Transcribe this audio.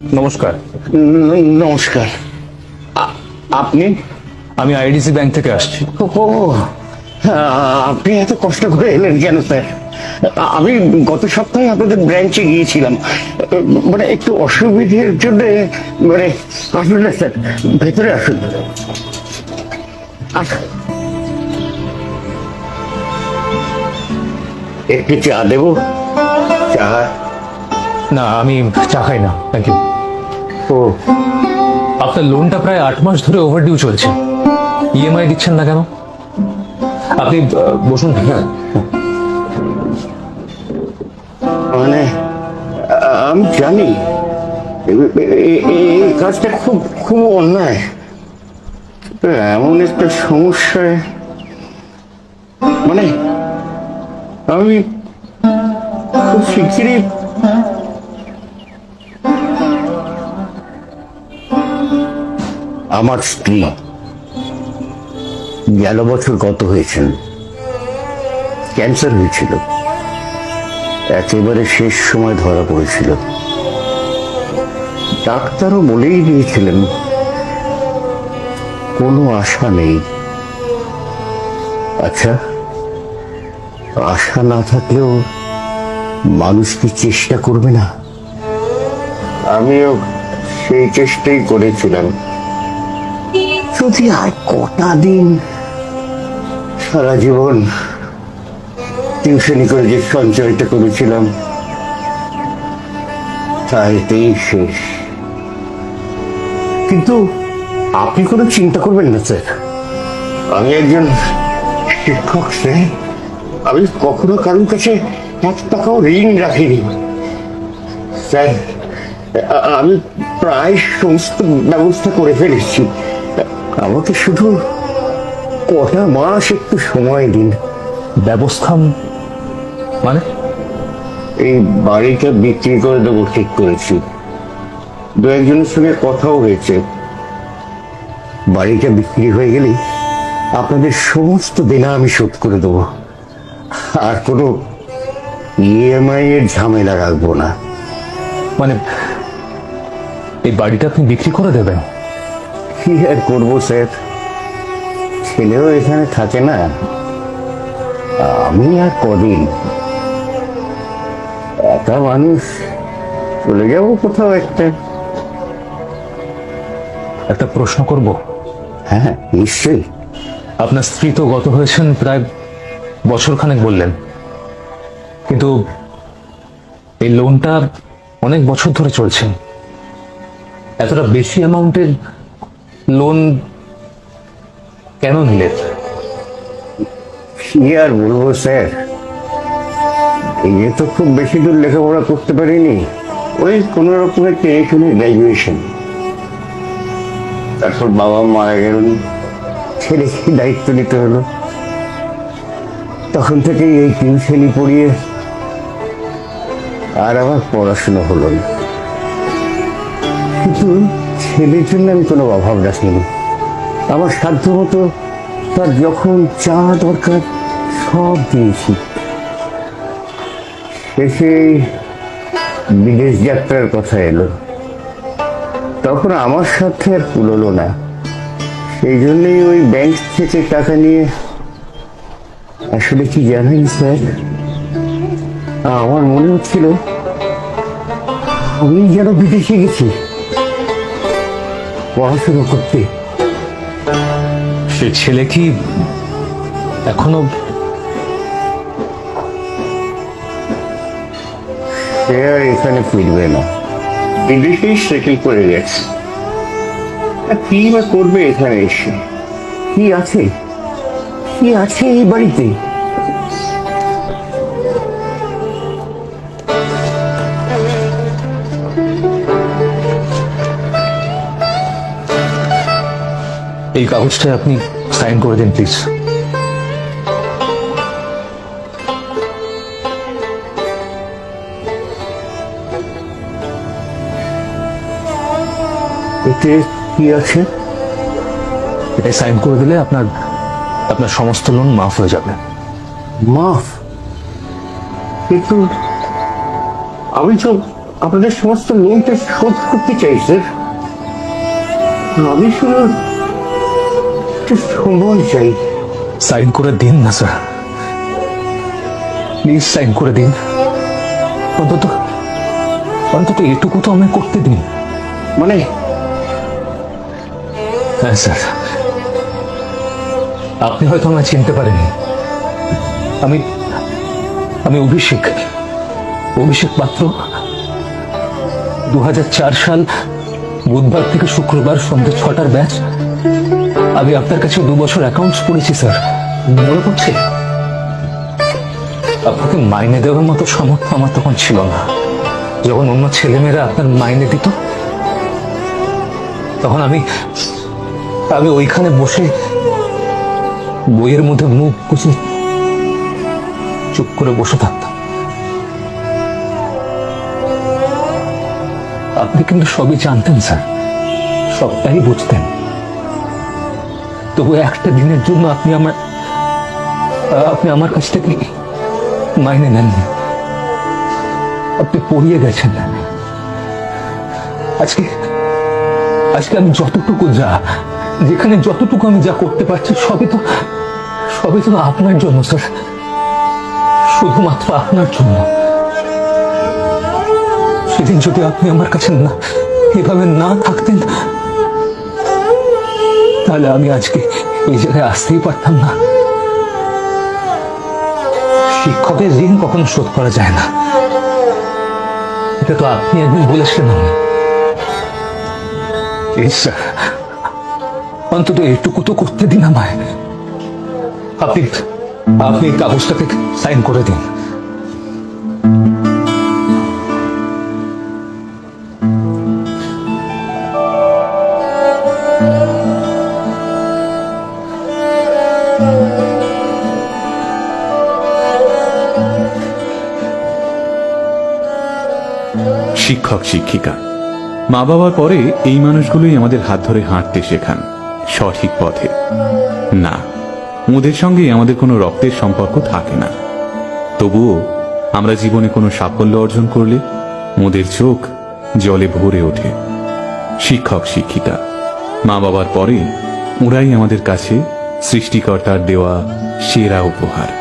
নমস্কার। নমস্কার। আপনি? আমি আইডিসি ব্যাংক থেকে আসছি। ও আপনি এত কষ্ট করে এলেন কেন স্যার? আমি গত সপ্তাহে আপনাদের ব্রাঞ্চে গিয়েছিলাম। মানে একটু অসুবিধের জন্য মানে আসুন না স্যার ভেতরে আসুন। আসুন। একটু চা দেবো? চা না আমি চা খাই না থ্যাংক ইউ ও। আপনার লোনটা প্রায় আট মাস ধরে ওভারডিউ চলছে। ইএমআই দিচ্ছেন না কেন? আপনি বসুন। হ্যাঁ। মানে আমি জানি। এই কাজটা খুব খুব অন্যায়। এমন একটা সমস্যায়। মানে আমি খুব শিগগিরই আমার স্ত্রী গেল বছর গত হয়েছেন। ক্যান্সার হয়েছিল। একেবারে শেষ সময় ধরা পড়েছিল। ডাক্তারও বলেই দিয়েছিলেন, কোনো আশা নেই। আচ্ছা আশা না থাকলেও মানুষ কি চেষ্টা করবে না? আমিও সেই চেষ্টাই করেছিলাম। যদি আর কটা দিন সারা জীবন টিউশনি করে যে সঞ্চয়টা করেছিলাম শেষ। কিন্তু আপনি কোনো চিন্তা করবেন না, স্যার। আমি একজন শিক্ষক, স্যার। আমি কখনো কারোর কাছে এক টাকাও ঋণ রাখিনি। স্যার আমি প্রায় সমস্ত ব্যবস্থা করে ফেলেছি। আমাকে শুধু কটা মাস একটু সময় দিন। ব্যবস্থা মানে? এই বাড়িটা বিক্রি করে দেবো ঠিক করেছি। দু একজনের সঙ্গে কথাও হয়েছে। বাড়িটা বিক্রি হয়ে গেলেই আপনাদের সমস্ত দেনা আমি শোধ করে দেবো। আর কোনো ইএমআই এর ঝামেলা রাখব না। মানে এই বাড়িটা আপনি বিক্রি করে দেবেন? কি আর করব স্যার? ছেলেও এখানে থাকে না। আমি আর কদিন? একা মানুষ চলে যাব কোথাও একটা? একটা প্রশ্ন করব? হ্যাঁ নিশ্চয়ই। আপনার স্ত্রী তো গত হয়েছেন প্রায় বছর খানেক বললেন। কিন্তু এই লোনটা অনেক বছর ধরে চলছে। এতটা বেশি অ্যামাউন্টের লোন কেন নিলেন কি আর বলব স্যার? এই তো খুব বেশি দূর লেখাপড়া করতে পারিনি। ওই কোনো রকমের টেনে গ্র্যাজুয়েশন তারপর বাবা মারা গেলেন। ছেলেকে দায়িত্ব নিতে হলো। তখন থেকেই এই টিউশনি পড়িয়ে আর আমার পড়াশোনা হলো না। কিন্তু ছেলের জন্য আমি কোনো অভাব রাখিনি আমার সাধ্য মতো তার যখন চা দরকার সব দিয়েছি শেষে বিদেশ যাত্রার কথা এলো। তখন আমার সাথে আর কুলোলো না। সেই জন্যই ওই ব্যাংক থেকে টাকা নিয়ে আসলে কি জানেন, স্যার? আমার মনে হচ্ছিল আমি যেন বিদেশে গেছি। পড়াশোনা করতে। সে ছেলে কি এখনও সে আর এখানে ফিরবে না। বিদেশেই সেটেল করে গেছে। কি বা করবে এখানে এসে? কি আছে? কি আছে এই বাড়িতে? এই কাগজটায় আপনি সাইন করে দিন, প্লিজ। এতে কি আছে? এটাই সাইন করে দিলে আপনার আপনার সমস্ত লোন মাফ হয়ে যাবে। মাফ? কিন্তু আমি তো আপনাদের সমস্ত লোনটা শোধ করতে চাই, স্যার। আমি শুধু একটু সময় চাই সাইন করে দিন না স্যার প্লিজ সাইন করে দিন। অন্তত অন্তত এটুকু তো আমায় করতে দিন মানে? হ্যাঁ স্যার আপনি হয়তো আমায় চিনতে পারেননি। আমি আমি অভিষেক। অভিষেক পাত্র। দু হাজার চার সাল বুধবার থেকে শুক্রবার সন্ধ্যে ছটার ব্যাচ। আমি আপনার কাছে দু বছর অ্যাকাউন্টস পড়েছি স্যার মনে পড়ছে? আপনাকে মাইনে দেওয়ার মতো সামর্থ্য আমার তখন ছিল না। যখন অন্য ছেলেমেয়েরা আপনার মাইনে দিত, তখন আমি আমি ওইখানে বসে বইয়ের মধ্যে মুখ গুছে চুপ করে বসে থাকতাম। আপনি কিন্তু সবই জানতেন স্যার সবটাই বুঝতেন। তবু একটা দিনের জন্য আপনি আমার আপনি আমার কাছ থেকে মাইনে নেননি। আপনি পড়িয়ে গেছেন। আজকে আজকে আমি যতটুকু যা, যেখানে যতটুকু আমি যা করতে পারছি, সবই তো সবই তো আপনার জন্য, স্যার। শুধুমাত্র আপনার জন্য। সেদিন যদি আপনি আমার কাছে না, এভাবে না থাকতেন তাহলে আমি আজকে এই জায়গায় আসতেই পারতাম না। শিক্ষকের ঋণ কখনো শোধ করা যায় না। এটা তো আপনি একদিন বলেছেন আমি অন্তত এটুকু তো করতে দিন আমায়। আপনি আপনি এই কাগজটাতে সাইন করে দিন। শিক্ষক, শিক্ষিকা। মা বাবার পরে এই মানুষগুলোই আমাদের হাত ধরে হাঁটতে শেখান, সঠিক পথে। না, ওদের সঙ্গে আমাদের কোনো রক্তের সম্পর্ক থাকে না। তবুও আমরা জীবনে কোনো সাফল্য অর্জন করলে ওদের চোখ জলে ভরে ওঠে। শিক্ষক, শিক্ষিকা, মা বাবার পরে ওরাই আমাদের কাছে সৃষ্টিকর্তার দেওয়া সেরা উপহার।